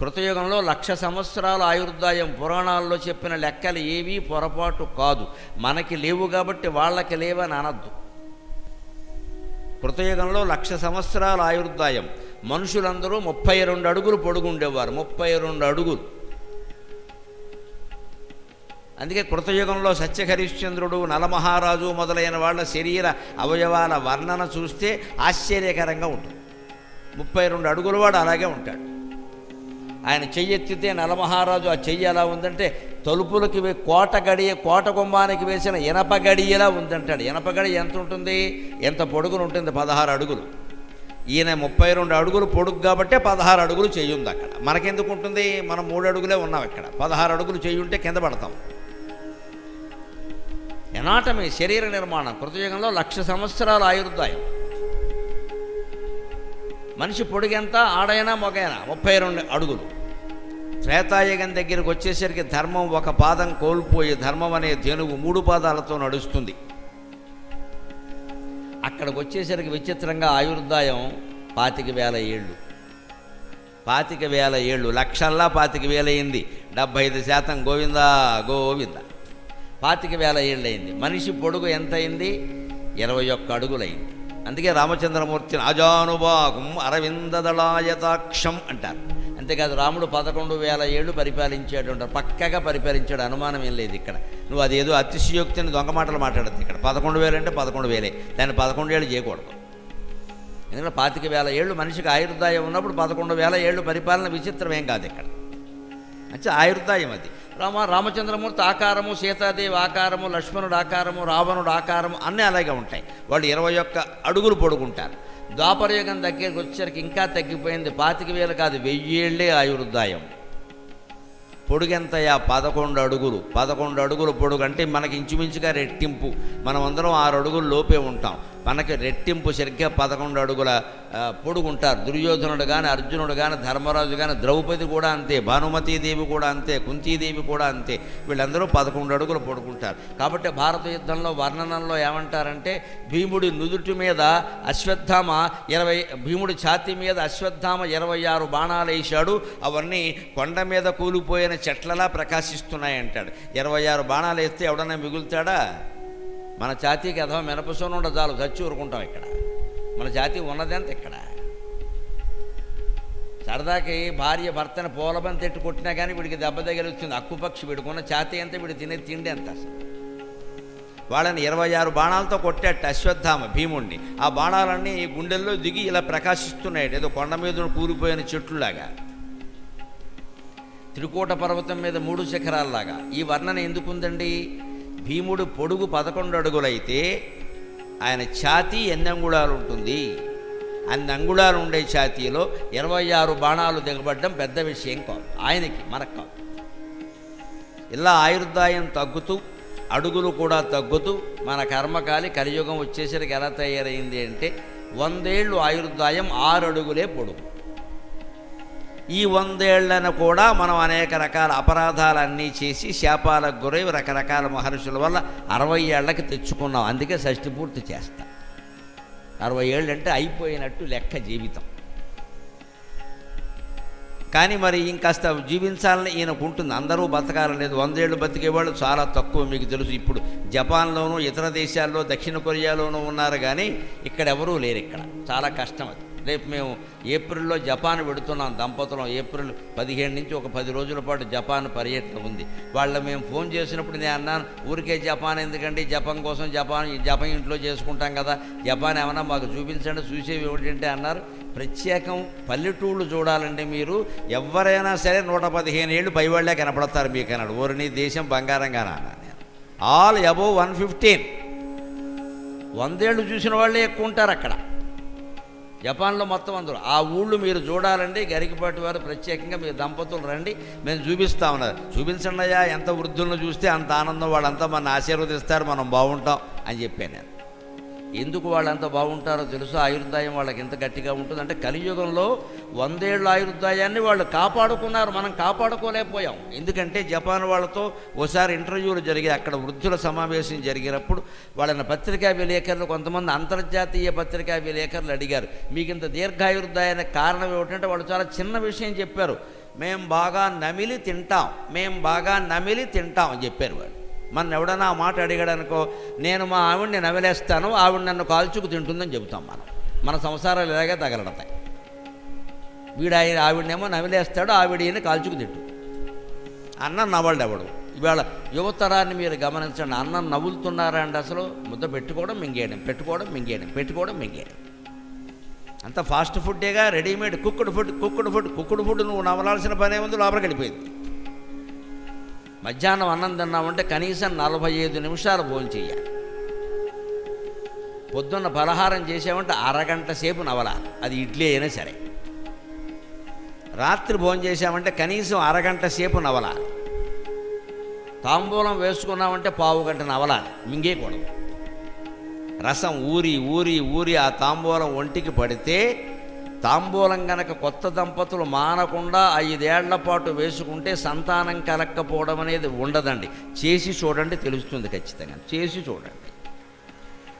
కృతయుగంలో లక్ష సంవత్సరాల ఆయుర్దాయం పురాణాల్లో చెప్పిన లెక్కలు ఏవీ పొరపాటు కాదు. మనకి లేవు కాబట్టి వాళ్ళకి లేవని అనద్దు. కృతయుగంలో లక్ష సంవత్సరాల ఆయుర్దాయం. మనుషులందరూ ముప్పై రెండు అడుగులు పొడుగుండేవారు ముప్పై రెండు అడుగులు. అందుకే కృతయుగంలో సత్యహరిశ్చంద్రుడు నలమహారాజు మొదలైన వాళ్ళ శరీర అవయవాల వర్ణన చూస్తే ఆశ్చర్యకరంగా ఉంటుంది. ముప్పై రెండు అడుగుల వాడు అలాగే ఉంటాడు. ఆయన చెయ్యెత్తితే నలమహారాజు ఆ చెయ్యి ఎలా ఉందంటే తలుపులకి కోట గడియ కోట గుమ్మానికి వేసిన ఇనప గడియలా ఉందంటాడు. ఇనప గడి ఎంత ఉంటుంది? ఎంత పొడుగును ఉంటుంది? పదహారు అడుగులు. ఈయన ముప్పై రెండు అడుగులు పొడుగు కాబట్టే పదహారు అడుగులు చెయ్యుంది అక్కడ. మనకెందుకు ఉంటుంది? మనం మూడు అడుగులే ఉన్నాం ఇక్కడ. పదహారు అడుగులు చెయ్యుంటే కింద పడతాం. ఎనాటమీ శరీర నిర్మాణం. కృతయుగంలో లక్ష సంవత్సరాల ఆయుర్దాయం. మనిషి పొడిగెంత? ఆడైనా మొగైనా? ముప్పై రెండు అడుగులు. త్రేతాయుగం దగ్గరికి వచ్చేసరికి ధర్మం ఒక పాదం కోల్పోయి ధర్మం అనే తెనుగు మూడు పాదాలతో నడుస్తుంది. అక్కడికి వచ్చేసరికి విచిత్రంగా ఆయుర్దాయం పాతిక వేల ఏళ్ళు. పాతిక వేల ఏళ్ళు లక్షల్లా పాతిక వేలయింది డెబ్భై ఐదు శాతం గోవిందా గోవింద. పాతిక వేల ఏళ్ళయింది మనిషి పొడుగు ఎంత అయింది? ఇరవై ఒక్క అడుగులైంది. అందుకే రామచంద్రమూర్తిని అజానుభాగం అరవిందదళాయతాక్షం అంటారు. అంతేకాదు రాముడు పదకొండు వేల ఏళ్ళు పరిపాలించాడు అంటారు పక్కగా పరిపాలించాడు అనుమానం ఏం లేదు ఇక్కడ. నువ్వు అదేదో అతిశయోక్తిని దొంగ మాటలు మాట్లాడద్దు ఇక్కడ. పదకొండు వేలు అంటే పదకొండు వేలే. దాన్ని పదకొండు ఏళ్ళు చేయకూడదు. ఎందుకంటే పాతిక వేల ఏళ్ళు మనిషికి ఆయుర్దాయం ఉన్నప్పుడు పదకొండు వేల ఏళ్ళు పరిపాలన విచిత్రమేం కాదు ఇక్కడ. మంచి ఆయుర్దాయం అది. రామ రామచంద్రమూర్తి ఆకారము సీతాదేవి ఆకారము లక్ష్మణుడు ఆకారము రావణుడు ఆకారము అన్నీ అలాగే ఉంటాయి. వాళ్ళు ఇరవై ఒక్క అడుగులు పొడుగుంటారు. ద్వాపరయుగం దగ్గరికి వచ్చేసరికి ఇంకా తగ్గిపోయింది. పాతిక వేలు కాదు వెయ్యేళ్ళే ఆయుర్దాయం. పొడుగెంతయా పదకొండు అడుగులు. పదకొండు అడుగులు పొడుగు అంటే మనకి ఇంచుమించుగా రెట్టింపు. మనం అందరం ఆరు అడుగులు లోపే ఉంటాం. మనకి రెట్టింపు సరిగ్గా పదకొండు అడుగుల పొడుగుంటారు. దుర్యోధనుడు కానీ అర్జునుడు కానీ ధర్మరాజు కానీ ద్రౌపది కూడా అంతే భానుమతీదేవి కూడా అంతే కుంతీదేవి కూడా అంతే. వీళ్ళందరూ పదకొండు అడుగులు పొడుకుంటారు కాబట్టి భారత యుద్ధంలో వర్ణనంలో ఏమంటారంటే భీముడి నుదుటి మీద అశ్వత్థామ ఇరవై భీముడి ఛాతీ మీద అశ్వత్థామ ఇరవై ఆరు బాణాలు వేశాడు. అవన్నీ కొండ మీద కూలిపోయిన చెట్లలా ప్రకాశిస్తున్నాయి అంటాడు ఇరవై ఆరు బాణాలు వేస్తే ఎవడన్నా మిగులుతాడా? మన ఛాతీకి అథవా మినపసోన ఉండదు చాలు చచ్చి ఊరుకుంటాం ఇక్కడ. మన జాతి ఉన్నదంత ఇక్కడ. సరదాకి భార్య భర్తను పూలబంతి తెట్టు కొట్టినా కానీ వీడికి దెబ్బ తగిలిస్తుంది అక్కుపక్షి వీడుకున్న ఛాతీ ఎంత వీడు తినే తిండి ఎంత అసలు? వాళ్ళని ఇరవై ఆరు బాణాలతో కొట్టాట అశ్వత్థామ భీముణ్ణి. ఆ బాణాలన్నీ ఈ గుండెల్లో దిగి ఇలా ప్రకాశిస్తున్నాయి. ఏదో కొండ మీద కూలిపోయిన చెట్లులాగా. త్రికూట పర్వతం మీద మూడు శిఖరాల్లాగా. ఈ వర్ణన ఎందుకుందండి? భీముడు పొడుగు పదకొండు అడుగులైతే ఆయన ఛాతీ ఎన్ని అంగుళాలు ఉంటుంది అన్ని అంగుళాలు ఉండే ఛాతీలో ఇరవై ఆరు బాణాలు దిగబడ్డం పెద్ద విషయం కాదు. ఆయనకి మనకు కాదు. ఇలా ఆయుర్దాయం తగ్గుతూ అడుగులు కూడా తగ్గుతూ మన కర్మకాలి కలియుగం వచ్చేసరికి ఎలా తయారైంది అంటే వందేళ్ళు ఆయుర్దాయం ఆరు అడుగులే పొడుగు. ఈ వందేళ్ళను కూడా మనం అనేక రకాల అపరాధాలన్నీ చేసి శాపాలకు గురై రకరకాల మహర్షుల వల్ల అరవై ఏళ్ళకి తెచ్చుకున్నాం. అందుకే షష్టి పూర్తి చేస్తాం. అరవై ఏళ్ళు అంటే అయిపోయినట్టు లెక్క జీవితం. కానీ మరి ఇంకాస్త జీవించాలని ఈయనకు ఉంటుంది అందరూ బతకాలని లేదు. వందేళ్ళు బతికేవాళ్ళు చాలా తక్కువ మీకు తెలుసు. ఇప్పుడు జపాన్లోనూ ఇతర దేశాల్లో దక్షిణ కొరియాలోనూ ఉన్నారు కానీ ఇక్కడ ఎవరూ లేరు ఇక్కడ చాలా కష్టం అది. రేపు మేము ఏప్రిల్లో జపాన్ పెడుతున్నాం దంపతులం. ఏప్రిల్ పదిహేను నుంచి ఒక పది రోజుల పాటు జపాన్ పర్యటన ఉంది. వాళ్ళ మేము ఫోన్ చేసినప్పుడు నేను అన్నాను ఊరికే జపాన్ ఎందుకండి? జపాన్ కోసం జపాన్ జపాన్ ఇంట్లో చేసుకుంటాం కదా. జపాన్ ఏమన్నా మాకు చూపించండి చూసేవి ఏమిటంటే అన్నారు. ప్రత్యేకం పల్లెటూళ్ళు చూడాలంటే మీరు. ఎవరైనా సరే నూట పదిహేను ఏళ్ళు పైవాళ్ళే కనపడతారు మీకు అన్నాడు. ఊరిని దేశం బంగారంగానా అన్నాను నేను. All above one fifteen. వందేళ్ళు చూసిన వాళ్ళే ఎక్కువ ఉంటారు అక్కడ. జపాన్లో మొత్తం అందరూ. ఆ ఊళ్ళు మీరు చూడాలండి గరికపాటి వారు ప్రత్యేకంగా మీ దంపతులు రండి మేము చూపిస్తా ఉన్నారు. చూపించండి అయ్యా ఎంత వృద్ధులను చూస్తే అంత ఆనందం వాళ్ళంతా మన ఆశీర్వదిస్తారు మనం బాగుంటాం అని చెప్పాను నేను. ఎందుకు వాళ్ళంత బాగుంటారో తెలుసు? ఆయుర్దాయం వాళ్ళకి ఎంత గట్టిగా ఉంటుంది? అంటే కలియుగంలో వందేళ్ళ ఆయుర్దాయాన్ని వాళ్ళు కాపాడుకున్నారు. మనం కాపాడుకోలేకపోయాం. ఎందుకంటే జపాన్ వాళ్ళతో ఓసారి ఇంటర్వ్యూలు జరిగి అక్కడ వృద్ధుల సమావేశం జరిగినప్పుడు వాళ్ళని పత్రికా విలేకరులు కొంతమంది అంతర్జాతీయ పత్రికా విలేకరులు అడిగారు. మీకు ఇంత దీర్ఘాయుర్దాయానికి కారణం ఏమిటంటే వాళ్ళు చాలా చిన్న విషయం చెప్పారు. మేము బాగా నమిలి తింటాం. మేము బాగా నమిలి తింటాం అని చెప్పారు వాళ్ళు. మన ఎవడన్నా ఆ మాట అడిగాడనుకో నేను మా ఆవిడ్ని నమిలేస్తాను ఆవిడ నన్ను కాల్చుకు తింటుందని చెబుతాం మనం మన సంసారాలు ఇలాగే తగలడతాయి. వీడు ఆయన ఆవిడనేమో నమిలేస్తాడు ఆవిడ ఈయన కాల్చుకు తింటు అన్నం నవ్వడు ఎవడు ఇవాళ యువతరాన్ని మీరు గమనించండి అన్నం నవ్వులుతున్నారా అండి అసలు. ముద్ద పెట్టుకోవడం మింగేయడం పెట్టుకోవడం మింగేయడం పెట్టుకోవడం మింగేయడం. అంత ఫాస్ట్ ఫుడ్డేగా రెడీమేడ్ కుక్కుడు ఫుడ్ కుక్కుడు ఫుడ్ కుక్కుడు ఫుడ్ నువ్వు నవ్వాల్సిన పనే ముందు లోపలికి వెళ్ళిపోయింది. మధ్యాహ్నం అన్నం తిన్నామంటే కనీసం నలభై ఐదు నిమిషాలు భోజనం చేయాలి పొద్దున్న పలహారం చేసామంటే అరగంట సేపు నవలాలి. అది ఇడ్లీ అయినా సరే. రాత్రి భోజనం చేసామంటే కనీసం అరగంట సేపు నవలాలి. తాంబూలం వేసుకున్నామంటే పావు గంట నవలాలి. మింగేయకూడదు. రసం ఊరి ఊరి ఊరి ఆ తాంబూలం ఒంటికి పడితే తాంబూలం గనక కొత్త దంపతులు మానకుండా ఐదేళ్ళ పాటు వేసుకుంటే సంతానం కలక్కపోవడం అనేది ఉండదండి. చేసి చూడండి తెలుస్తుంది ఖచ్చితంగా. చేసి చూడండి.